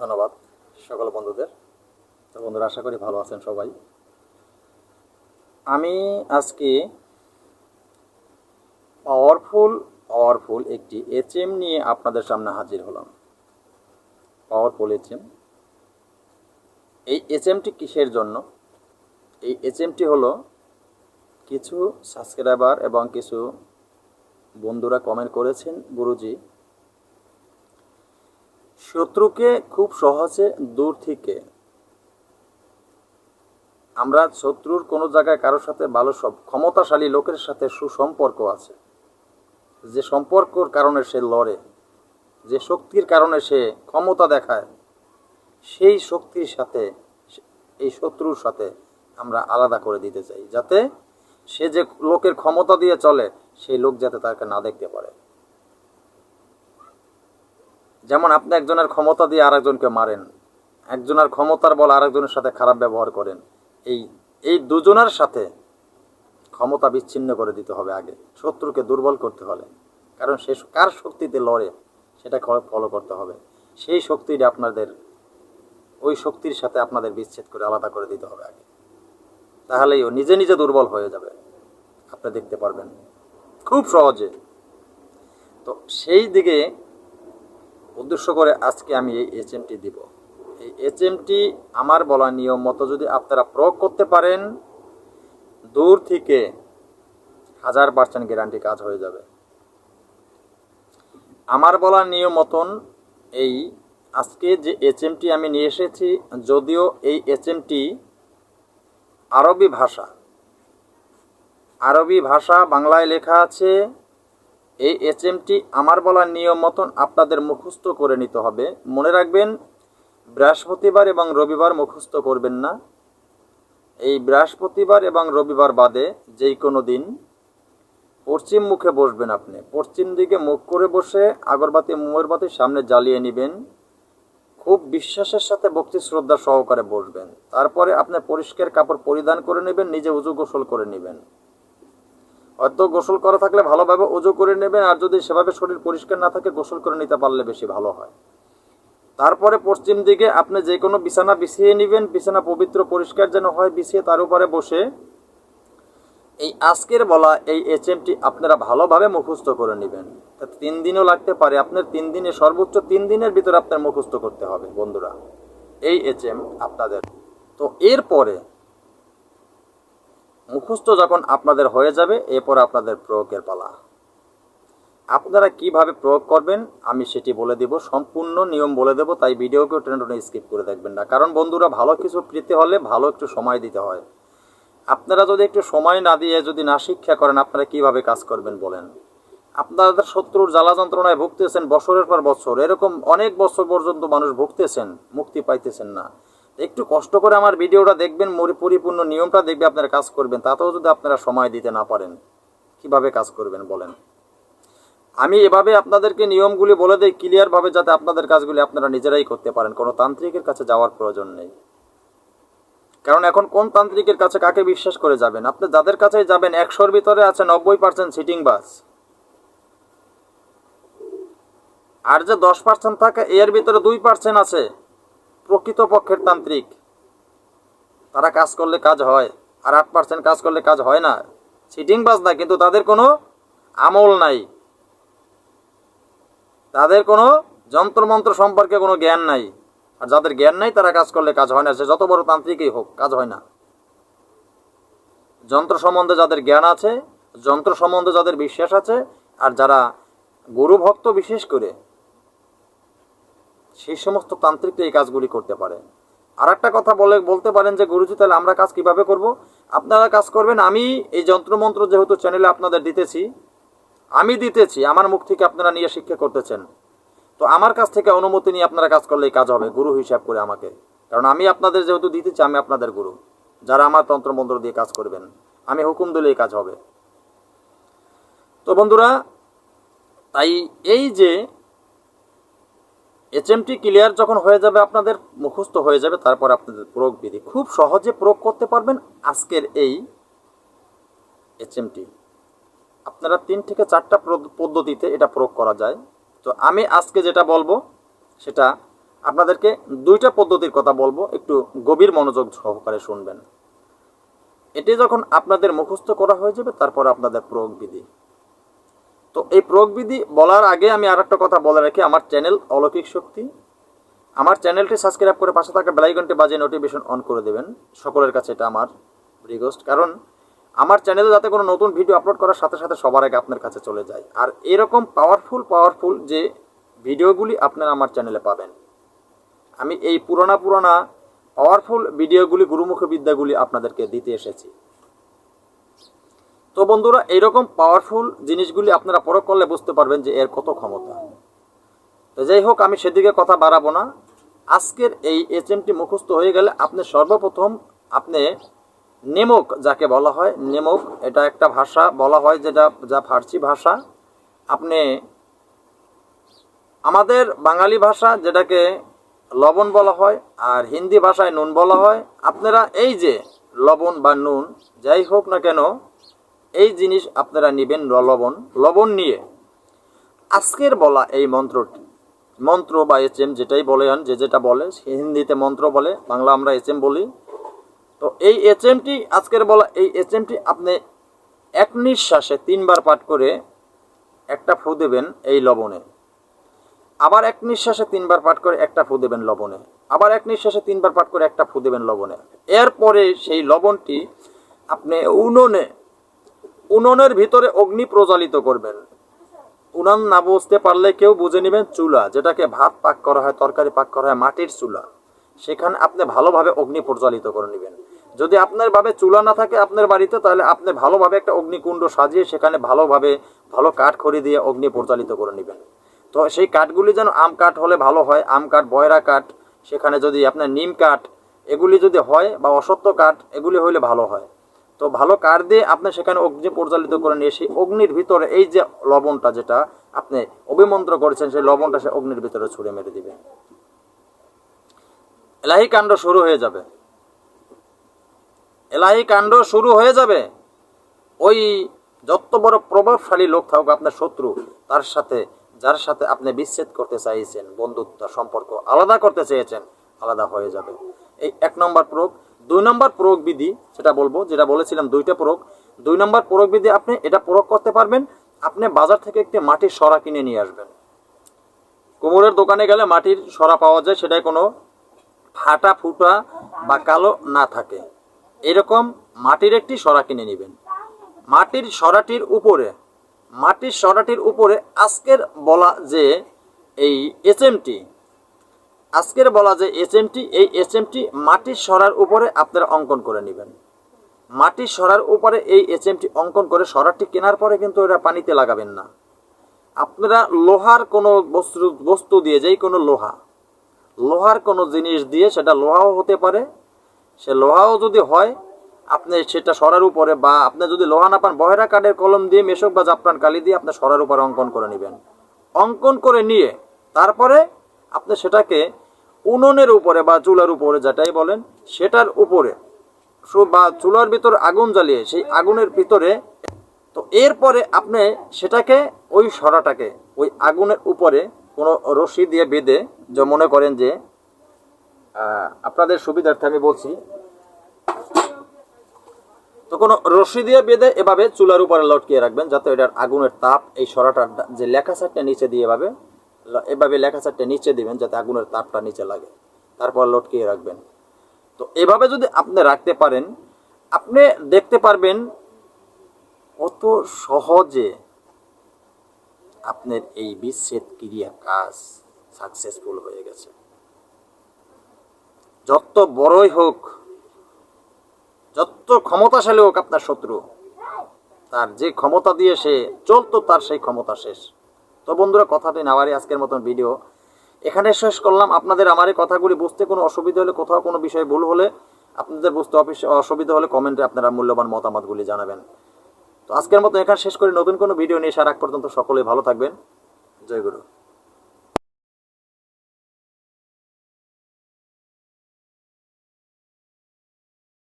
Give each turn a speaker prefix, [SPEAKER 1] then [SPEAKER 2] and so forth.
[SPEAKER 1] ধন্যবাদ সকল বন্ধুদের। তো বন্ধুরা, আশা করি ভালো আছেন সবাই। আমি আজকে পাওয়ারফুল পাওয়ারফুল একটি এইচএম নিয়ে আপনাদের সামনে হাজির হলাম। পাওয়ারফুল এইচএম এই এইচএমটি কিসের জন্য? এই এইচএমটি হলো কিছু সাবস্ক্রাইবার এবং কিছু বন্ধুরা কমেন্ট করেছেন গুরুজি শত্রুকে খুব সহজে দূর থেকে। আমরা শত্রুর কোনো জায়গায় কারোর সাথে ভালো সব ক্ষমতাশালী লোকের সাথে সুসম্পর্ক আছে। যে সম্পর্কর কারণে সে লড়ে, যে শক্তির কারণে সে ক্ষমতা দেখায়, সেই শক্তির সাথে, এই শত্রুর সাথে আমরা আলাদা করে দিতে চাই, যাতে সে যে লোকের ক্ষমতা দিয়ে চলে, সেই লোক যাতে তাকে না দেখতে পারে। যেমন আপনি একজনের ক্ষমতা দিয়ে আরেকজনকে মারেন, একজনের ক্ষমতার বল আরেকজনের সাথে খারাপ ব্যবহার করেন, এই এই দুজনের সাথে ক্ষমতা বিচ্ছিন্ন করে দিতে হবে আগে, শত্রুকে দুর্বল করতে হলে। কারণ সে কার শক্তিতে লড়ে, সেটা ফলো করতে হবে। সেই শক্তিটা আপনাদের, ওই শক্তির সাথে আপনাদের বিচ্ছেদ করে আলাদা করে দিতে হবে আগে। তাহলেই ও নিজে নিজে দুর্বল হয়ে যাবে। আপনি দেখতে পারবেন। খুব সহজে। তো সেই দিকে উদ্দেশ্য করে আজকে আমি এই এইচএমটি দিব। এই এইচএমটি আমার বলা নিয়ম মতো যদি আপনারা প্রয়োগ করতে পারেন, দূর থেকে হাজার পার্সেন্ট গ্যারান্টি কাজ হয়ে যাবে। আমার বলা নিয়ম মতন এই আজকে যে এইচএমটি আমি নিয়ে এসেছি, যদিও এই এইচএমটি আরবি ভাষা আরবি ভাষা বাংলায় লেখা আছে এই এইচএমটি আমার বলার নিয়ম মতন আপনাদের মুখস্থ করে নিতে হবে। মনে রাখবেন, বৃহস্পতিবার এবং রবিবার মুখস্থ করবেন না। এই বৃহস্পতিবার এবং রবিবার বাদে যেই কোনো দিন পশ্চিম মুখে বসবেন আপনি। পশ্চিম দিকে মুখ করে বসে আগরবাতি মোমরবাতির সামনে জ্বালিয়ে নেবেন। খুব বিশ্বাসের সাথে ভক্তি শ্রদ্ধা সহকারে বসবেন। তারপরে আপনি পরিষ্কার কাপড় পরিধান করে নেবেন, নিজে উজু গোসল করে নেবেন। হয়তো গোসল করা থাকলে ভালোভাবে উজু করে নেবেন আর যদি সেভাবে শরীর পরিষ্কার না থাকে, গোসল করে নিতে পারলে বেশি ভালো হয়। তারপরে পশ্চিম দিকে আপনি যে কোনো বিছানা বিছিয়ে নেবেন, বিছানা পবিত্র পরিষ্কার যেন হয়, বিছিয়ে তার উপরে বসে এই আজকের বলা এই এইচএমটি আপনারা ভালোভাবে মুখস্থ করে নেবেন। তিন দিনও লাগতে পারে, আপনার তিন দিনে সর্বোচ্চ তিন দিনের ভিতরে আপনার মুখস্থ করতে হবে, বন্ধুরা। এই এইচএম আপনাদের। তো এরপরে মুখস্থ যখন আপনাদের হয়ে যাবে, এরপর আপনাদের প্রয়োগের পালা। আপনারা কীভাবে প্রয়োগ করবেন, আমি সেটি বলে দিব। সম্পূর্ণ নিয়ম বলে দেব, তাই ভিডিওকেও টেনে টেনে স্কিপ করে দেখবেন না। কারণ বন্ধুরা, ভালো কিছু পেতে হলে ভালো একটু সময় দিতে হয়। আপনারা যদি একটু সময় না দিয়ে যদি না শিক্ষা করেন, আপনারা কীভাবে কাজ করবেন বলেন? আপনাদের শত্রুর জ্বালা যন্ত্রণায় ভুগতেছেন বছরের পর বছর। এরকম অনেক বছর পর্যন্ত মানুষ ভুগতেছেন, মুক্তি পাইতেছেন না। একটু কষ্ট করে আমার ভিডিওটা দেখবেন পরিপূর্ণ নিয়মটা দেখবে, আপনারা কাজ করবেন। তাতেও যদি আপনারা সময় দিতে না পারেন, কীভাবে কাজ করবেন বলেন? আমি এভাবে আপনাদেরকে নিয়মগুলি বলে দিই ক্লিয়ারভাবে যাতে আপনাদের কাজগুলি আপনারা নিজেরাই করতে পারেন। কোনো তান্ত্রিকের কাছে যাওয়ার প্রয়োজন নেই। কারণ এখন কোন তান্ত্রিকের কাছে কাকে বিশ্বাস করে যাবেন? আপনি যাদের কাছেই যাবেন, একশোর ভিতরে আছে নব্বই পার্সেন্ট সিটিং বাস আর যে দশ পার্সেন্ট থাকে, এর ভিতরে দুই পার্সেন্ট আছে। প্রকৃত পক্ষের তান্ত্রিক। তারা কাজ করলে কাজ হয়, আর আট পার্সেন্ট কাজ করলে কাজ হয় না। সিটিং বাস না কিন্তু তাদের কোনো আমল নাই। তাদের কোনো যন্ত্রমন্ত্র সম্পর্কে কোনো জ্ঞান নাই। আর যাদের জ্ঞান নাই, তারা কাজ করলে কাজ হয় না। সে যত বড় তান্ত্রিকই হোক, কাজ হয় না। যন্ত্র সম্বন্ধে যাদের জ্ঞান আছে, যন্ত্র সম্বন্ধে যাদের বিশ্বাস আছে, আর যারা গুরু ভক্ত বিশেষ করে সেই সমস্ত তান্ত্রিক এই কাজগুলি করতে পারে আর একটা কথা বলে বলতে পারেন যে, গুরুজি, তাহলে আমরা কাজ কীভাবে করব? আপনারা কাজ করবেন, আমি এই যন্ত্রমন্ত্র যেহেতু চ্যানেলে আপনাদের দিতেছি, আমি দিতেছি, আমার মুখ থেকে আপনারা নিয়ে শিক্ষা করতেছেন। তো আমার কাছ থেকে অনুমতি নিয়ে আপনারা কাজ করলেই কাজ হবে, গুরু হিসাব করে আমাকে। কারণ আমি আপনাদের যেহেতু দিতেছি, আমি আপনাদের গুরু, যারা আমার তন্ত্রমন্ত্র দিয়ে কাজ করবেন। আমি হুকুম দিলেই কাজ হবে। তো বন্ধুরা, তাই এই যে এইচএমটি ক্লিয়ার যখন হয়ে যাবে, আপনাদের মুখস্থ হয়ে যাবে, তারপর আপনাদের প্রয়োগ বিধি খুব সহজে প্রয়োগ করতে পারবেন আজকের এই এইচএমটি আপনারা তিন থেকে চারটা পদ্ধতিতে এটা প্রয়োগ করা যায়। তো আমি আজকে যেটা বলব, সেটা আপনাদেরকে দুইটা পদ্ধতির কথা বলব, একটু গভীর মনোযোগ সহকারে শুনবেন। এটি যখন আপনাদের মুখস্থ করা হয়ে যাবে, তারপর আপনাদের প্রয়োগ বিধি তো এই প্রয়োগ বিধি বলার আগে আমি আর একটা কথা বলে রাখি, আমার চ্যানেল অলৌকিক শক্তি। আমার চ্যানেলটি সাবস্ক্রাইব করে পাশে থাকা বেলাইকনটি বাজে নোটিফিকেশন অন করে দেবেন। সকলের কাছে এটা আমার রিকোয়েস্ট কারণ আমার চ্যানেলে যাতে কোনো নতুন ভিডিও আপলোড করার সাথে সাথে সবার আগে আপনার কাছে চলে যায়। আর এরকম পাওয়ারফুল পাওয়ারফুল যে ভিডিওগুলি আপনারা আমার চ্যানেলে পাবেন। আমি এই পুরোনা পুরোনা পাওয়ারফুল ভিডিওগুলি গুরুমুখী বিদ্যাগুলি আপনাদেরকে দিতে এসেছি। তো বন্ধুরা, এইরকম পাওয়ারফুল জিনিসগুলি আপনারা পরখ করলে বুঝতে পারবেন যে এর কত ক্ষমতা। তো যাই হোক, আমি সেদিকে কথা বাড়াবো না। আজকের এই এচএমটি মুখস্থ হয়ে গেলে আপনি সর্বপ্রথম আপনি নেমক যাকে বলা হয়, নেমক এটা একটা ভাষা বলা হয় যেটা, যা ফার্সি ভাষা। আপনি আমাদের বাঙালি ভাষা যেটাকে লবণ বলা হয় আর হিন্দি ভাষায় নুন বলা হয়। আপনারা এই যে লবণ বা নুন, যাই হোক না কেন এই জিনিস আপনারা নেবেন লবণ লবণ নিয়ে। আজকের বলা এই মন্ত্রটি। মন্ত্র বা এচএম যেটাই বলেন যে যেটা বলে হিন্দিতে মন্ত্র বলে, বাংলা আমরা এচএম বলি। তো এই এচএমটি আজকের বলা এই এচএমটি আপনি এক নিঃশ্বাসে তিনবার পাঠ করে একটা ফু দেবেন এই লবণে। আবার এক নিঃশ্বাসে তিনবার পাঠ করে একটা ফু দেবেন লবণে। আবার এক নিঃশ্বাসে তিনবার পাঠ করে একটা ফু দেবেন লবণে। এরপরে সেই লবণটি আপনি উনুনে উনুনের ভিতরে অগ্নি প্রজ্বালিত করবেন। উনান না বুঝতে পারলে কেউ বুঝে নেবেন চুলা, যেটাকে ভাত পাক করা হয়, তরকারি পাক করা হয়, মাটির চুলা। সেখানে আপনি ভালোভাবে অগ্নি প্রজ্বালিত করে নেবেন। যদি আপনার ভাবে চুলা না থাকে আপনার বাড়িতে, তাহলে আপনি ভালোভাবে একটা অগ্নিকুণ্ড সাজিয়ে সেখানে ভালোভাবে ভালো কাঠ খড়ি দিয়ে অগ্নি প্রজ্বালিত করে নেবেন। তো সেই কাঠগুলি যেন আম কাঠ হলে ভালো হয়, আম কাঠ, বয়রা কাঠ, সেখানে যদি আপনার নিম কাঠ, এগুলি যদি হয় বা অসত্য কাঠ, এগুলি হলে ভালো হয়। তো ভালো কাঠ দিয়ে আপনি সেখানে অগ্নি পরিচালিত করে নিয়ে সেই অগ্নির ভিতরে এই যে লবণটা যেটা আপনি অভিমন্ত্র করেছেন, সেই লবণটা সে অগ্নির ভিতরে ছুঁড়ে মেরে দিবে। এলাহি কাণ্ড শুরু হয়ে যাবে। এলাহি কাণ্ড শুরু হয়ে যাবে। ওই যত বড় প্রভাবশালী লোক থাকুক, আপনার শত্রু, তার সাথে, যার সাথে আপনি বিচ্ছেদ করতে চাইছেন, বন্ধুত্ব, সম্পর্ক আলাদা করতে চেয়েছেন, আলাদা হয়ে যাবে। এই এক নম্বর প্রয়োগ দুই নম্বর প্রয়োগ বিধি যেটা বলব, যেটা বলেছিলাম দুইটা প্রয়োগ, দুই নম্বর প্রয়োগ বিধি আপনি এটা প্রয়োগ করতে পারবেন, আপনি বাজার থেকে একটি মাটির সরা কিনে নিয়ে আসবেন। কোমরের দোকানে গেলে মাটির সরা পাওয়া যায় সেটাই কোনো ফাটা ফুটা বা কালো না থাকে। এরকম মাটির একটি সরা কিনে নেবেন। মাটির সরাটির উপরে, মাটির সরাটির উপরে আজকের বলা যে এই এচএমটি আজকের বলা যে এচএমটি এই এচএমটি মাটির সরার উপরে আপনারা অঙ্কন করে নেবেন। মাটির সরার উপরে এই এচএমটি অঙ্কন করে সরাটি কেনার পরে কিন্তু এটা পানিতে লাগাবেন না। আপনারা লোহার কোনো বস্তু বস্তু দিয়ে, যেই কোনো লোহা, লোহার কোনো জিনিস দিয়ে সেটা লোহাও হতে পারে। সে লোহাও যদি হয়, আপনি সেটা সরার উপরে বা আপনি যদি লোহা না পান, বহেরা কাঠের কলম দিয়ে মেশক বা জাফরান কালি দিয়ে আপনি সরার উপরে অঙ্কন করে নেবেন। অঙ্কন করে নিয়ে তারপরে আপনি সেটাকে উনুনের উপরে বা চুলার উপরে যেটাই বলেন, সেটার উপরে বা চুলার ভিতর আগুন জ্বালিয়ে, সেই আগুনের ভিতরে, তো এরপরে আপনি সেটাকে ওই সরাটাকে, ওই আগুনের উপরে কোনো রশি দিয়ে বেঁধে, যে মনে করেন যে আপনাদের সুবিধার্থে আমি বলছি, তো কোনো রশি দিয়ে বেঁধে এভাবে চুলার উপরে লটকিয়ে রাখবেন, যাতে এটার আগুনের তাপ এই সরাটার যে লেখা সারটা নিচে দিয়ে এভাবে এভাবে লেখা সারটা নিচে দিবেন যাতে আগুনের তাপটা নিচে লাগে। তারপর লটকিয়ে রাখবেন। তো এভাবে যদি আপনি রাখতে পারেন, আপনি দেখতে পারবেন কত সহজে আপনার এই বিচ্ছেদ ক্রিয়া কাজ সাকসেসফুল হয়ে গেছে। যত বড়ই হোক, যত ক্ষমতাশালী হোক আপনার শত্রু, তার যে ক্ষমতা দিয়ে সে চলতো, তার সেই ক্ষমতা শেষ। তো বন্ধুরা, কথাটি নাওয়ারি আজকের মতন ভিডিও এখানে শেষ করলাম। আপনাদের আমার এই কথাগুলি বুঝতে কোনো অসুবিধা হলে, কোথাও কোনো বিষয়ে ভুল হলে আপনাদের বুঝতে অসুবিধা হলে কমেন্টে আপনারা মূল্যবান মতামতগুলি জানাবেন। তো আজকের মতো এখানে শেষ করে। নতুন কোনো ভিডিও নিয়ে সারা আগ পর্যন্ত সকলেই ভালো থাকবেন। জয় গুরু।